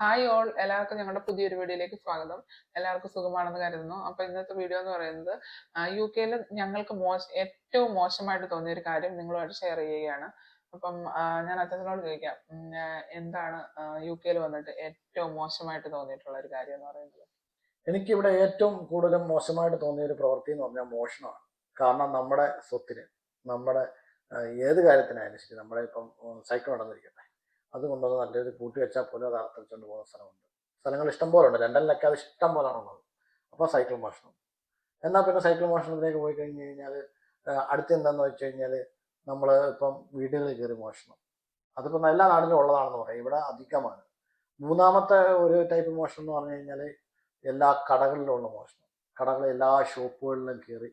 Hi all എല്ലാവർക്കും ഞങ്ങളുടെ പുതിയൊരു വീഡിയോയിലേക്ക് സ്വാഗതം. എല്ലാവർക്കും സുഖമാണെന്ന് കരുതുന്നു. അപ്പൊ ഇന്നത്തെ വീഡിയോ എന്ന് പറയുന്നത് യു കെയിൽ ഞങ്ങൾക്ക് മോശ ഏറ്റവും മോശമായിട്ട് തോന്നിയ ഒരു കാര്യം നിങ്ങളുമായിട്ട് ഷെയർ ചെയ്യുകയാണ്. അപ്പം ഞാൻ അച്ഛനോട് ചോദിക്കാം എന്താണ് യു കെയിൽ വന്നിട്ട് ഏറ്റവും മോശമായിട്ട് തോന്നിയിട്ടുള്ള ഒരു കാര്യം എന്ന് പറയുന്നത്? എനിക്കിവിടെ ഏറ്റവും കൂടുതൽ മോശമായിട്ട് തോന്നിയ ഒരു പ്രവൃത്തി എന്ന് പറഞ്ഞാൽ മോഷണമാണ്. കാരണം നമ്മുടെ സ്വത്തിന് നമ്മുടെ ഏത് കാര്യത്തിനായാലും ശരി നമ്മുടെ ഇപ്പം സൈക്കിൾ നടന്നിരിക്കട്ടെ. അത് കൊണ്ടുവന്ന് നല്ലൊരു കൂട്ടി വെച്ചാൽ പോലും അത് അർത്ഥിച്ചുകൊണ്ട് പോകുന്ന സ്ഥലമുണ്ട്. സ്ഥലങ്ങൾ ഇഷ്ടം പോലെ ഉണ്ട് ലണ്ടനിലൊക്കെ അത് ഇഷ്ടം പോലാണ് ഉള്ളത്. അപ്പോൾ സൈക്കിൾ മോഷണം. എന്നാൽ പിന്നെ സൈക്കിൾ മോഷണത്തിലേക്ക് പോയി കഴിഞ്ഞ് കഴിഞ്ഞാൽ അടുത്ത് എന്താണെന്ന് വെച്ച് കഴിഞ്ഞാൽ നമ്മൾ ഇപ്പം വീടുകളിൽ കയറി മോഷണം. അതിപ്പോൾ എല്ലാ നാടിനും ഉള്ളതാണെന്ന് പറയാം. ഇവിടെ അധികമാണ്. മൂന്നാമത്തെ ഒരു ടൈപ്പ് മോഷണം എന്ന് പറഞ്ഞു കഴിഞ്ഞാൽ എല്ലാ കടകളിലുള്ള മോഷണം. കടകളിൽ എല്ലാ ഷോപ്പുകളിലും കയറി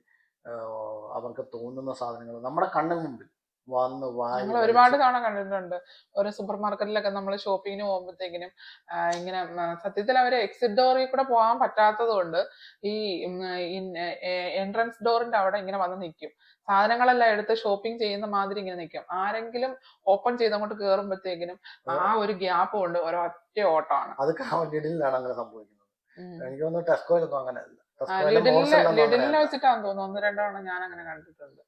അവർക്ക് തോന്നുന്ന സാധനങ്ങൾ. നമ്മുടെ കണ്ണിന് മുമ്പിൽ വന്ന് വാങ്ങി ഞങ്ങൾ ഒരുപാട് തവണ കണ്ടിട്ടുണ്ട്. ഒരു സൂപ്പർ മാർക്കറ്റിലൊക്കെ നമ്മൾ ഷോപ്പിങ്ങിന് പോകുമ്പോഴത്തേക്കിനും ഇങ്ങനെ സത്യത്തിൽ അവർ എക്സിറ്റ് ഡോറിൽ കൂടെ പോകാൻ പറ്റാത്തത് കൊണ്ട് ഈ എൻട്രൻസ് ഡോറിന്റെ അവിടെ ഇങ്ങനെ വന്ന് നിൽക്കും സാധനങ്ങളെല്ലാം എടുത്ത് ഷോപ്പിംഗ് ചെയ്യുന്ന മാതിരി ഇങ്ങനെ നിൽക്കും ആരെങ്കിലും ഓപ്പൺ ചെയ്ത് അങ്ങോട്ട് കയറുമ്പോഴത്തേക്കിനും ആ ഒരു ഗ്യാപ്പ് കൊണ്ട് ഒരൊറ്റ ഓട്ടമാണ്. അത് ലിഡിലാണ് അങ്ങനെ സംഭവിക്കുന്നത്. എനിക്ക് തോന്നുന്നു ടെസ്കോയിലൊന്നും അങ്ങനെയല്ല ആ, വെച്ചിട്ടാന്ന് തോന്നുന്നു. ഒന്ന് രണ്ടോണം ഞാൻ അങ്ങനെ കണ്ടിട്ടുണ്ട്.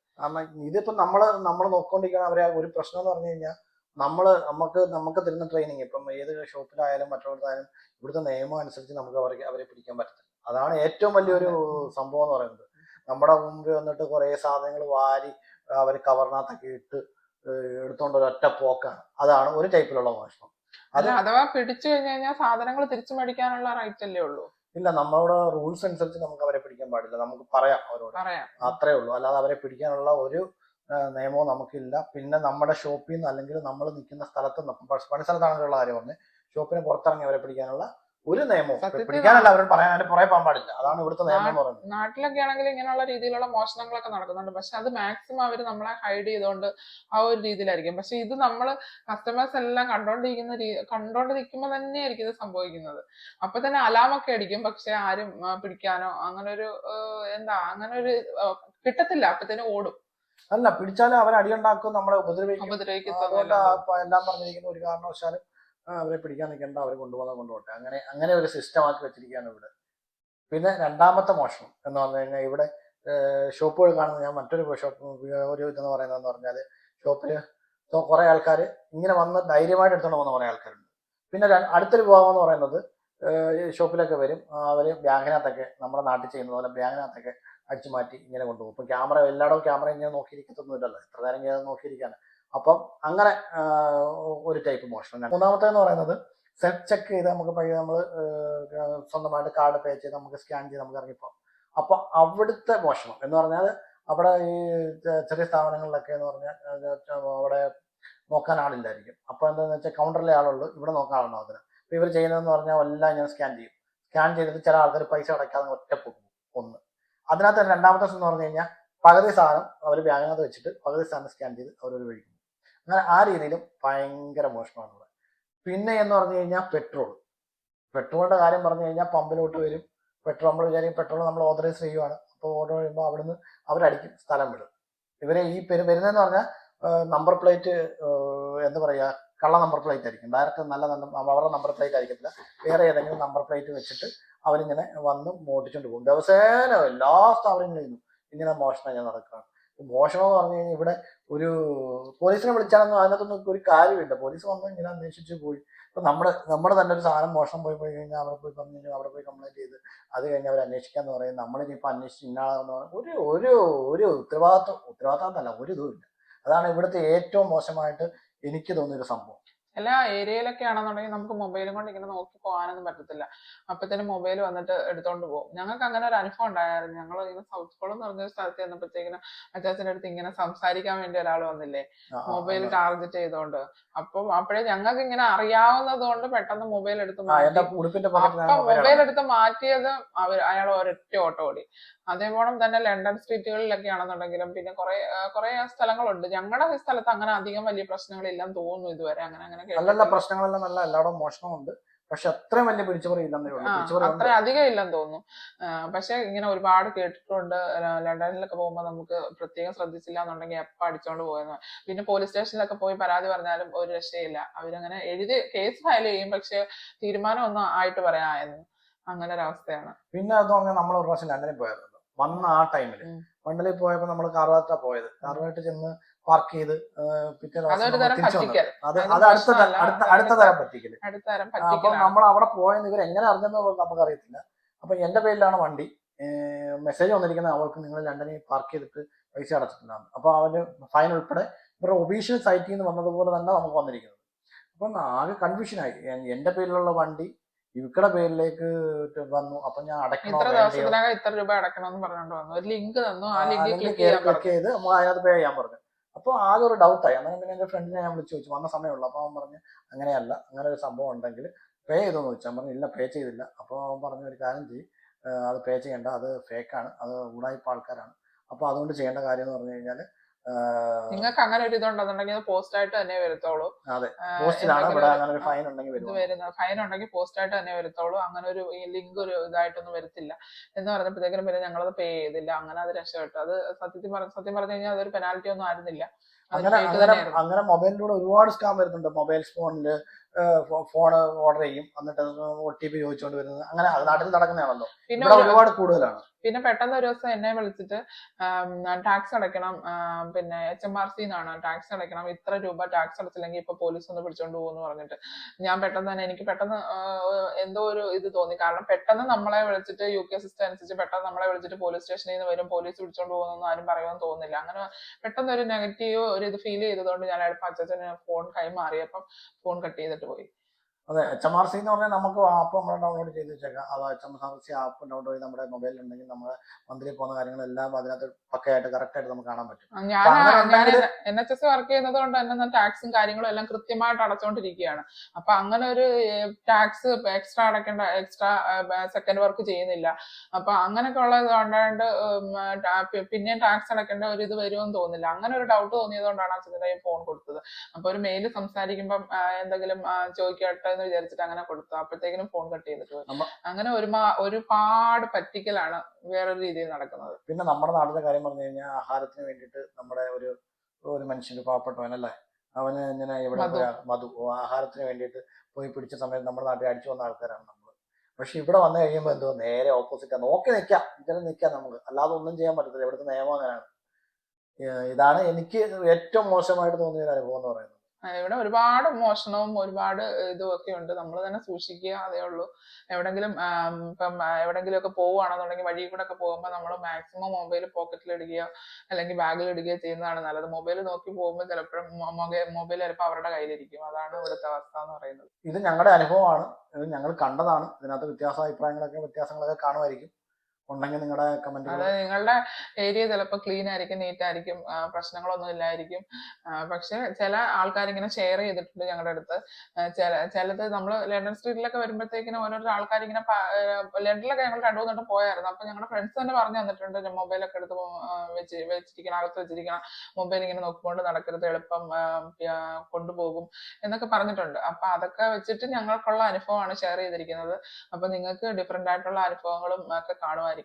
ഇതിപ്പോ നമ്മൾ നമ്മൾ നോക്കിക്കൊണ്ടിരിക്കുന്ന അവരെ ഒരു പ്രശ്നം എന്ന് പറഞ്ഞു കഴിഞ്ഞാൽ നമ്മൾ നമുക്ക് നമുക്ക് തരുന്ന ട്രെയിനിങ് ഇപ്പം ഏത് ഷോപ്പിലായാലും മറ്റുള്ളവരായാലും ഇവിടുത്തെ നിയമം അനുസരിച്ച് നമുക്ക് അവർക്ക് അവരെ പിടിക്കാൻ പറ്റത്തില്ല. അതാണ് ഏറ്റവും വലിയൊരു സംഭവം എന്ന് പറയുന്നത്. നമ്മുടെ മുമ്പിൽ വന്നിട്ട് കുറേ സാധനങ്ങൾ വാരി അവർ കവറിനകത്തൊക്കെ ഇട്ട് എടുത്തോണ്ട് ഒരൊറ്റ പോക്കാണ്. അതാണ് ഒരു ടൈപ്പിലുള്ള മോഷണം. അഥവാ പിടിച്ചു കഴിഞ്ഞു കഴിഞ്ഞാൽ സാധനങ്ങൾ തിരിച്ചു മേടിക്കാനുള്ള റൈറ്റ് അല്ലേ ഉള്ളൂ? ഇല്ല നമ്മുടെ റൂൾസ് അനുസരിച്ച് നമുക്ക് അവരെ പിടിക്കാൻ പാടില്ല. നമുക്ക് പറയാം അവരോട്. അത്രേ ഉള്ളൂ. അല്ലാതെ അവരെ പിടിക്കാനുള്ള ഒരു നിയമവും നമുക്കില്ല. പിന്നെ നമ്മുടെ ഷോപ്പിൽ നിന്ന് അല്ലെങ്കിൽ നമ്മൾ നിൽക്കുന്ന സ്ഥലത്ത് നിന്ന് പണി സ്ഥലത്താണെന്നുള്ള കാര്യം പറഞ്ഞ് ഷോപ്പിന് പുറത്തിറങ്ങി അവരെ പിടിക്കാനുള്ള ഒരു നിയമവും സത്യത്തിൽ പിടിക്കാനല്ല അവരോട് പറയാൻ അതിന്റെ പുറകെ പോകാൻ പാടില്ല. അതാണ് ഇവിടുത്തെ നിയമം എന്ന് പറയുന്നത്. നാട്ടിലൊക്കെ ആണെങ്കിൽ ഇങ്ങനെയുള്ള രീതിയിലുള്ള മോഷണങ്ങളൊക്കെ നടക്കുന്നുണ്ട്. പക്ഷെ അത് മാക്സിമം അവർ നമ്മളെ ഹൈഡ് ചെയ്തുകൊണ്ട് ആ ഒരു രീതിയിലായിരിക്കും. പക്ഷെ ഇത് നമ്മൾ കസ്റ്റമേഴ്സ് എല്ലാം കണ്ടോണ്ടിരിക്കുന്ന കണ്ടോണ്ട് നിൽക്കുമ്പോൾ തന്നെയായിരിക്കും ഇത് സംഭവിക്കുന്നത്. അപ്പൊ തന്നെ അലാമൊക്കെ അടിക്കും. പക്ഷെ ആരും പിടിക്കാനോ അങ്ങനെ ഒരു എന്താ അങ്ങനെ ഒരു കിട്ടത്തില്ല. അപ്പത്തേനും ഓടും. അല്ല പിടിച്ചാലും അവർ അടിയുണ്ടാക്കും നമ്മളെ ഉപദ്രവിക്കും. അതുകൊണ്ട് ഉപദ്രവിക്കത്തൊന്നുമില്ല എല്ലാം പറഞ്ഞിരിക്കുന്ന ഒരു കാരണവശാലും അവരെ പിടിക്കാൻ നിൽക്കേണ്ട അവരെ കൊണ്ടുപോകുന്ന കൊണ്ടുപോട്ടെ അങ്ങനെ അങ്ങനെ ഒരു സിസ്റ്റം ആക്കി വെച്ചിരിക്കുകയാണ് ഇവിടെ. പിന്നെ രണ്ടാമത്തെ മോഷണം എന്ന് പറഞ്ഞു കഴിഞ്ഞാൽ ഇവിടെ ഷോപ്പുകൾ കാണുന്ന ഞാൻ മറ്റൊരു ഷോപ്പ് ഒരു ഇതെന്ന് പറയുന്നതെന്ന് പറഞ്ഞാൽ ഷോപ്പിൽ കുറേ ആൾക്കാർ ഇങ്ങനെ വന്ന് ധൈര്യമായിട്ട് എടുത്തുകൊണ്ട് പോകുന്ന കുറെ ആൾക്കാരുണ്ട്. പിന്നെ അടുത്തൊരു വിഭാഗം എന്ന് പറയുന്നത് ഷോപ്പിലൊക്കെ വരും. അവർ ബാങ്കിനകത്തൊക്കെ നമ്മുടെ നാട്ടിൽ ചെയ്യുന്ന പോലെ ബാങ്കിനകത്തൊക്കെ അടിച്ചു മാറ്റി ഇങ്ങനെ കൊണ്ടുപോകും. ഇപ്പം ക്യാമറ എല്ലായിടവും ക്യാമറ ഇങ്ങനെ നോക്കിയിരിക്കത്തൊന്നുമില്ലല്ലോ. ഇത്ര നേരം ഇങ്ങനെ നോക്കിയിരിക്കാണ് അപ്പം അങ്ങനെ ഒരു ടൈപ്പ് മോഷണം മൂന്നാമത്തെ എന്ന് പറയുന്നത് സെൽഫ് ചെക്ക് ചെയ്ത് നമുക്ക് പഴയ നമ്മൾ സ്വന്തമായിട്ട് കാർഡ് പേ ചെയ്ത് നമുക്ക് സ്കാൻ ചെയ്ത് നമുക്ക് ഇറങ്ങിപ്പോകാം. അപ്പൊ അവിടുത്തെ മോഷണം എന്ന് പറഞ്ഞാൽ അവിടെ ഈ ചെറിയ സ്ഥാപനങ്ങളിലൊക്കെ എന്ന് പറഞ്ഞാൽ അവിടെ നോക്കാൻ ആളില്ലായിരിക്കും. അപ്പൊ എന്താണെന്ന് വെച്ചാൽ കൗണ്ടറിലെ ആളുള്ളൂ ഇവിടെ നോക്കാൻ ആളുണ്ടാവും അതിന്. അപ്പൊ ഇവർ ചെയ്യുന്നതെന്ന് പറഞ്ഞാൽ എല്ലാം ഞാൻ സ്കാൻ ചെയ്യും. സ്കാൻ ചെയ്തിട്ട് ചില ആൾക്കാർ പൈസ അടയ്ക്കാതെ ഒറ്റ പോകും ഒന്ന്. അതിനകത്ത് രണ്ടാമത്തെ എന്ന് പറഞ്ഞു കഴിഞ്ഞാൽ പകുതി സാധനം അവർ ബാഗിനകത്ത് വെച്ചിട്ട് പകുതി സാധനം സ്കാൻ ചെയ്ത് അവർ കഴിക്കും അങ്ങനെ ആ രീതിയിലും ഭയങ്കര മോഷണമാണ് ഇവിടെ പിന്നെ എന്ന് പറഞ്ഞു കഴിഞ്ഞാൽ പെട്രോൾ. പെട്രോളിന്റെ കാര്യം പറഞ്ഞു കഴിഞ്ഞാൽ പമ്പിലോട്ട് വരും. പെട്രോൾ നമ്മൾ വിചാരിക്കും പെട്രോൾ നമ്മൾ ഓതറൈസ് ചെയ്യുവാണ്. അപ്പോൾ ഓർഡർ ചെയ്യുമ്പോൾ അവിടുന്ന് അവരടിക്കും സ്ഥലം വിടും. ഇവരെ ഈ പെരു വരുന്നതെന്ന് പറഞ്ഞാൽ നമ്പർ പ്ലേറ്റ് എന്താ പറയുക കള്ള നമ്പർ പ്ലേറ്റ് ആയിരിക്കും. ഡയറക്റ്റ് നല്ല അവരുടെ നമ്പർ പ്ലേറ്റ് ആയിരിക്കത്തില്ല. വേറെ ഏതെങ്കിലും നമ്പർ പ്ലേറ്റ് വെച്ചിട്ട് അവരിങ്ങനെ വന്ന് മോട്ടിച്ചുകൊണ്ട് പോകും. ദിവസേന എല്ലാ സ്ഥാപനങ്ങളിൽ നിന്നും ഇങ്ങനെ മോഷണം ഞാൻ നടക്കുകയാണ് മോഷണം എന്ന് പറഞ്ഞു കഴിഞ്ഞാൽ ഇവിടെ ഒരു പോലീസിനെ വിളിച്ചാണെന്നും അതിനകത്തൊന്നും ഒരു കാര്യമില്ല. പോലീസ് വന്നു ഇങ്ങനെ അന്വേഷിച്ച് പോയി. ഇപ്പൊ നമ്മുടെ നമ്മുടെ തന്നെ ഒരു സാധനം മോഷണം പോയി പോയി കഴിഞ്ഞാൽ അവിടെ പോയി പറഞ്ഞു കഴിഞ്ഞാൽ അവിടെ പോയി കംപ്ലൈന്റ് ചെയ്ത് അത് കഴിഞ്ഞ് അവർ അന്വേഷിക്കാന്ന് പറയും നമ്മളിനിപ്പോൾ അന്വേഷിച്ച് ഇന്നാളെന്ന് പറയും ഒരു ഒരു ഒരു ഉത്തരവാദിത്വം എന്നല്ല ഒരു ഇതും ഇല്ല. അതാണ് ഇവിടുത്തെ ഏറ്റവും മോശമായിട്ട് എനിക്ക് തോന്നിയൊരു സംഭവം. എല്ലാ ഏരിയയിലൊക്കെ ആണെന്നുണ്ടെങ്കിൽ നമുക്ക് മൊബൈലും കൊണ്ട് ഇങ്ങനെ നോക്കി പോകാനൊന്നും പറ്റത്തില്ല. അപ്പത്തേനും മൊബൈൽ വന്നിട്ട് എടുത്തോണ്ട് പോകും. ഞങ്ങൾക്ക് അങ്ങനെ ഒരു അനുഭവം ഉണ്ടായിരുന്നു. ഞങ്ങൾ ഇങ്ങനെ സൗത്ത് കോളം എന്ന് പറഞ്ഞ ഒരു സ്ഥലത്ത് ചെന്നപ്പോഴത്തേക്കിനും അച്ചാച്ചന്റെ അടുത്ത് ഇങ്ങനെ സംസാരിക്കാൻ വേണ്ടി ഒരാൾ വന്നില്ലേ? മൊബൈൽ ചാർജ് ടാർഗറ്റ് ചെയ്തോണ്ട്. അപ്പം അപ്പോഴേ ഞങ്ങൾക്ക് ഇങ്ങനെ അറിയാവുന്നത് കൊണ്ട് പെട്ടെന്ന് മൊബൈൽ എടുത്ത് അപ്പൊ മൊബൈൽ എടുത്ത് മാറ്റിയത് അവർ അയാൾ ഒരൊറ്റ ഓട്ടോ ഓടി. അതേപോലെ തന്നെ ലണ്ടൻ സ്ട്രീറ്റുകളിലൊക്കെ ആണെന്നുണ്ടെങ്കിലും പിന്നെ കുറെ കുറെ സ്ഥലങ്ങളുണ്ട്. ഞങ്ങളുടെ സ്ഥലത്ത് അങ്ങനെ അധികം വലിയ പ്രശ്നങ്ങളില്ലെന്ന് തോന്നുന്നു ഇതുവരെ. അങ്ങനെ അങ്ങനെ നല്ല നല്ല പ്രശ്നങ്ങളെല്ലാം നല്ല എല്ലായിടവും മോഷണമുണ്ട്. പക്ഷെ അത്രയും വലിയ പിടിച്ചുപറി ഇല്ലെന്നേ ഉള്ളൂ. അത്ര അധികം ഇല്ലെന്ന് തോന്നുന്നു. പക്ഷെ ഇങ്ങനെ ഒരുപാട് കേട്ടിട്ടുണ്ട്. ലണ്ടനിലൊക്കെ പോകുമ്പോൾ നമുക്ക് പ്രത്യേകം ശ്രദ്ധിച്ചില്ല എന്നുണ്ടെങ്കിൽ എപ്പ അടിച്ചോണ്ട് പോയെന്ന് പിന്നെ പോലീസ് സ്റ്റേഷനിലൊക്കെ പോയി പരാതി പറഞ്ഞാലും ഒരു രക്ഷയില്ല. അവരങ്ങനെ എഴുതി കേസ് ഫയൽ ചെയ്യും പക്ഷെ തീരുമാനം ഒന്നും ആയിട്ട് പറയാമായിരുന്നു. അങ്ങനെ ഒരു അവസ്ഥയാണ്. പിന്നെ അത് പറഞ്ഞാൽ നമ്മൾ ഒരു പ്രാവശ്യം ലണ്ടനിൽ പോയായിരുന്നു. വന്ന ആ ടൈമിൽ. ലണ്ടനിൽ പോയപ്പോൾ നമ്മൾ കാർവാറ്റാ പോയത്. കാർവാറ്റ് ചെന്ന് പാർക്ക് ചെയ്ത് പിറ്റേ ദിവസം അത് അടുത്ത തരം പറ്റിക്കൽ. അപ്പൊ നമ്മൾ അവിടെ പോയെന്ന് ഇവർ എങ്ങനെ അറിഞ്ഞെന്ന് നമുക്ക് അറിയത്തില്ല അപ്പൊ എന്റെ പേരിലാണ് വണ്ടി. മെസ്സേജ് വന്നിരിക്കുന്നത് അവൾക്ക് നിങ്ങൾ ലണ്ടനിൽ പാർക്ക് ചെയ്തിട്ട് പൈസ അടച്ചിട്ടുണ്ടാകും അപ്പൊ അവന് ഫൈൻ ഉൾപ്പെടെ ഇവരുടെ ഒഫീഷ്യൽ സൈറ്റിൽ നിന്ന് വന്നതുപോലെ തന്നെ നമുക്ക് വന്നിരിക്കുന്നത്. അപ്പം ആകെ കൺഫ്യൂഷനായി എന്റെ പേരിലുള്ള വണ്ടി ഇവക്കടെ പേരിലേക്ക് വന്നു. അപ്പൊ ഞാൻ അടക്കണം ഇത്ര രൂപ ദിവസത്തിനകം ഇത്ര രൂപ അടക്കണമെന്ന് പറഞ്ഞോണ്ട് വന്നു. ഒരു ലിങ്ക് തന്നു. ആ ലിങ്ക് ക്ലിക്ക് ചെയ്ത് നമ്മൾ അതിനകത്ത് പേ ചെയ്യാൻ പറഞ്ഞു. അപ്പൊ ആകെ ഒരു ഡൗട്ടായി അങ്ങനെ പിന്നെ എന്റെ ഫ്രണ്ടിനെ ഞാൻ വിളിച്ചു ചോദിച്ചു. വന്ന സമയമുള്ളൂ. അപ്പോൾ അവൻ പറഞ്ഞു അങ്ങനെയല്ല. അങ്ങനെ ഒരു സംഭവം ഉണ്ടെങ്കിൽ പേ ചെയ്തോന്ന് ചോദിച്ചു. ഞാൻ പറഞ്ഞു ഇല്ല പേ ചെയ്തില്ല. അപ്പോൾ അവൻ പറഞ്ഞു ഒരു കാര്യം ചെയ്യും. അത് പേ ചെയ്യണ്ട. അത് ഫേക്കാണ് അത് ഉടായ്പ ആൾക്കാരാണ്. അപ്പോൾ അതുകൊണ്ട് ചെയ്യേണ്ട കാര്യം എന്ന് പറഞ്ഞു കഴിഞ്ഞാൽ നിങ്ങൾക്ക് അങ്ങനെ ഒരു ഇതുണ്ടെന്നുണ്ടെങ്കിൽ അത്. പോസ്റ്റ് ആയിട്ട് തന്നെ വരത്തോളൂ ഫൈൻ ഉണ്ടെങ്കിൽ പോസ്റ്റ് ആയിട്ട് തന്നെ വരത്തോളൂ. അങ്ങനെ ഒരു ലിങ്ക് ഒരു ഇതായിട്ടൊന്നും വരത്തില്ല. എന്ന് പറഞ്ഞപ്പോഴത്തേക്കും പിന്നെ ഞങ്ങളത് പേ ചെയ്തില്ല. അങ്ങനെ അത് രക്ഷപ്പെട്ടു. അത് സത്യത്തിൽ പറഞ്ഞു സത്യം പറഞ്ഞു കഴിഞ്ഞാൽ അതൊരു പെനാൽറ്റി ഒന്നും ആയിരുന്നില്ല. അങ്ങനെ. അങ്ങനെ മൊബൈലിലൂടെ ഒരുപാട് സ്കാം വരുന്നുണ്ട്. മൊബൈൽ ഫോണിൽ ഫോൺ ഓർഡർ ചെയ്യും. എന്നിട്ട് ഒ ടി പി ചോദിച്ചുകൊണ്ട് വരുന്നത്. അങ്ങനെ അത് നാട്ടിൽ നടക്കുന്നതാണല്ലോ. പിന്നെ ഒരുപാട് കൂടുതലാണ്. പിന്നെ പെട്ടെന്ന് ഒരു ദിവസം എന്നെ വിളിച്ചിട്ട് ടാക്സ് അടയ്ക്കണം. പിന്നെ എച്ച് എം ആർ സി എന്നാണ് ടാക്സ് അടയ്ക്കണം. ഇത്ര രൂപ ടാക്സ് അടച്ചില്ലെങ്കിൽ ഇപ്പൊ പോലീസ് ഒന്ന് പിടിച്ചോണ്ട് പോകുന്നു പറഞ്ഞിട്ട്. ഞാൻ പെട്ടെന്ന് തന്നെ എനിക്ക് പെട്ടെന്ന് എന്തോ ഒരു ഇത് തോന്നി. കാരണം പെട്ടെന്ന് നമ്മളെ വിളിച്ചിട്ട് യു കെ സിസ്റ്റം അനുസരിച്ച് പെട്ടെന്ന് നമ്മളെ വിളിച്ചിട്ട് പോലീസ് സ്റ്റേഷനിൽ നിന്ന് വരും. പോലീസ് പിടിച്ചോണ്ട് പോകുന്നൊന്നും ആരും പറയുമെന്ന് തോന്നുന്നില്ല. അങ്ങനെ പെട്ടെന്ന് ഒരു നെഗറ്റീവ് ഒരു ഇത് ഫീൽ ചെയ്തതുകൊണ്ട് ഞാൻ അച്ഛന് ഫോൺ കൈമാറിയപ്പം ഫോൺ കട്ട് ചെയ്തിട്ട് പോയി അതെ എച്ച് എം ആർ സി എന്ന് പറഞ്ഞാൽ നമുക്ക് ആപ്പ് നമ്മൾ ഡൗൺലോഡ് ചെയ്ത് വെച്ചേക്കാം. അത് H M R C app download ചെയ്ത് നമ്മുടെ മൊബൈലിൽ ഉണ്ടെങ്കിൽ നമ്മുടെ മന്ത്രി പോകുന്ന കാര്യങ്ങളെല്ലാം അതിനകത്ത് പക്കയായിട്ട് കറക്റ്റ് ആയിട്ട് നമുക്ക് കാണാൻ പറ്റും. എൻ എച്ച് എസ് വർക്ക് ചെയ്യുന്നത് കൊണ്ട് തന്നെ ടാക്സും കാര്യങ്ങളും എല്ലാം കൃത്യമായിട്ട് അടച്ചുകൊണ്ടിരിക്കുകയാണ് അപ്പൊ അങ്ങനെ ഒരു ടാക്സ് എക്സ്ട്രാ അടക്കേണ്ട എക്സ്ട്രാ സെക്കൻഡ് വർക്ക് ചെയ്യുന്നില്ല. അപ്പൊ അങ്ങനെയൊക്കെ ഉള്ളത് കൊണ്ടാണ്ട് പിന്നെയും ടാക്സ് അടക്കേണ്ട ഒരു ഇത് വരുമെന്ന് തോന്നുന്നില്ല. അങ്ങനെ ഒരു ഡൗട്ട് തോന്നിയത് തോന്നിയതുകൊണ്ടാണ് അച്ഛന്റെ ഫോൺ കൊടുത്തത്. അപ്പൊ ഒരു മെയിൽ സംസാരിക്കുമ്പം എന്തെങ്കിലും ചോദിക്കട്ടെ എന്ന് വിചാരിച്ചിട്ട് അങ്ങനെ കൊടുത്തു. അപ്പോഴത്തേക്കിനും ഫോൺ കട്ട് ചെയ്തിട്ട് പോയി. അങ്ങനെ ഒരുമാ ഒരുപാട് പറ്റിക്കലാണ് വേറൊരു രീതിയിൽ നടക്കുന്നത്. പിന്നെ നമ്മുടെ നാടിന്റെ കാര്യം പറഞ്ഞു കഴിഞ്ഞാൽ ആഹാരത്തിന് വേണ്ടിയിട്ട് നമ്മുടെ ഒരു ഒരു മനുഷ്യന് പാവപ്പെട്ടവനല്ലേ? അവന് ഇങ്ങനെ ഇവിടെ മധു. ആഹാരത്തിന് വേണ്ടിയിട്ട് പോയി പിടിച്ച സമയത്ത് നമ്മുടെ നാട്ടിൽ അടിച്ചു വന്ന ആൾക്കാരാണ് നമ്മൾ പക്ഷെ ഇവിടെ വന്നു കഴിയുമ്പോൾ എന്തോ നേരെ ഓപ്പോസിറ്റാ നോക്കി നിൽക്കാം ഇതിൽ നിൽക്കാം നമുക്ക്. അല്ലാതെ ഒന്നും ചെയ്യാൻ പറ്റത്തില്ല. ഇവിടുത്തെ നിയമം അങ്ങനെയാണ്. ഇതാണ് എനിക്ക് ഏറ്റവും മോശമായിട്ട് തോന്നിയ ഒരു അനുഭവം എന്ന് പറയുന്നത്. ഇവിടെ ഒരുപാട് മോഷണവും ഒരുപാട് ഇതും ഒക്കെ ഉണ്ട്. നമ്മൾ തന്നെ സൂക്ഷിക്കുക അതേ ഉള്ളൂ. എവിടെങ്കിലും ഇപ്പം എവിടെങ്കിലും ഒക്കെ പോവുകയാണെന്നുണ്ടെങ്കിൽ വഴിയിൽ കൂടെ ഒക്കെ പോകുമ്പോൾ നമ്മൾ മാക്സിമം മൊബൈൽ പോക്കറ്റിൽ ഇടുകയോ അല്ലെങ്കിൽ ബാഗിൽ ഇടുകയോ ചെയ്യുന്നതാണ് നല്ലത്. മൊബൈൽ നോക്കി പോകുമ്പോൾ ചിലപ്പോഴും മൊബൈൽ ചിലപ്പോൾ അവരുടെ കയ്യിലിരിക്കും. അതാണ് ഇവിടുത്തെ അവസ്ഥ എന്ന് പറയുന്നത്. ഇത് ഞങ്ങളുടെ അനുഭവമാണ്. ഇത് ഞങ്ങൾ കണ്ടതാണ്. ഇതിനകത്ത് വ്യത്യാസ അഭിപ്രായങ്ങളൊക്കെ വ്യത്യാസങ്ങളൊക്കെ കാണുമായിരിക്കും. ഉണ്ടെങ്കിൽ നിങ്ങളുടെ കമന്റ് അതെ നിങ്ങളുടെ ഏരിയ ചിലപ്പോൾ ക്ലീൻ ആയിരിക്കും നീറ്റ് ആയിരിക്കും പ്രശ്നങ്ങളൊന്നും ഇല്ലായിരിക്കും. പക്ഷെ ചില ആൾക്കാർ ഇങ്ങനെ ഷെയർ ചെയ്തിട്ടുണ്ട് ഞങ്ങളുടെ അടുത്ത്. ചില ചിലത് നമ്മൾ ലണ്ടൻ സ്ട്രീറ്റിലൊക്കെ വരുമ്പോഴത്തേക്കിനും ഓരോരോ ആൾക്കാർ ഇങ്ങനെ പ- ആ, ലണ്ടനിലൊക്കെ ഞങ്ങൾ രണ്ടു മൂന്നിട്ട് പോയായിരുന്നു. അപ്പൊ ഞങ്ങളുടെ ഫ്രണ്ട്സ് തന്നെ പറഞ്ഞു തന്നിട്ടുണ്ട് മൊബൈലൊക്കെ എടുത്ത് വെച്ച് വെച്ചിരിക്കണം അകത്ത് വെച്ചിരിക്കണം. മൊബൈൽ ഇങ്ങനെ നോക്കിക്കൊണ്ട് നടക്കരുത് എളുപ്പം കൊണ്ടുപോകും എന്നൊക്കെ പറഞ്ഞിട്ടുണ്ട്. അപ്പൊ അതൊക്കെ വെച്ചിട്ട് ഞങ്ങൾക്കുള്ള അനുഭവമാണ് ഷെയർ ചെയ്തിരിക്കുന്നത്. അപ്പൊ നിങ്ങൾക്ക് ഡിഫറെന്റ് ആയിട്ടുള്ള അനുഭവങ്ങളും ഒക്കെ കാണുമായിരിക്കും.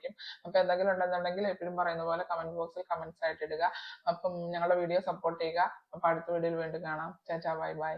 അപ്പൊ എന്തെങ്കിലും ഉണ്ടെന്നുണ്ടെങ്കിൽ എപ്പോഴും പറയുന്ന പോലെ കമന്റ് ബോക്സിൽ കമന്റ്സ് ആയിട്ട് ഇടുക. അപ്പം ഞങ്ങളുടെ വീഡിയോ സപ്പോർട്ട് ചെയ്യുക. അപ്പൊ അടുത്ത വീഡിയോയിൽ വീണ്ടും കാണാം. ചാറ്റാ ബൈ ബൈ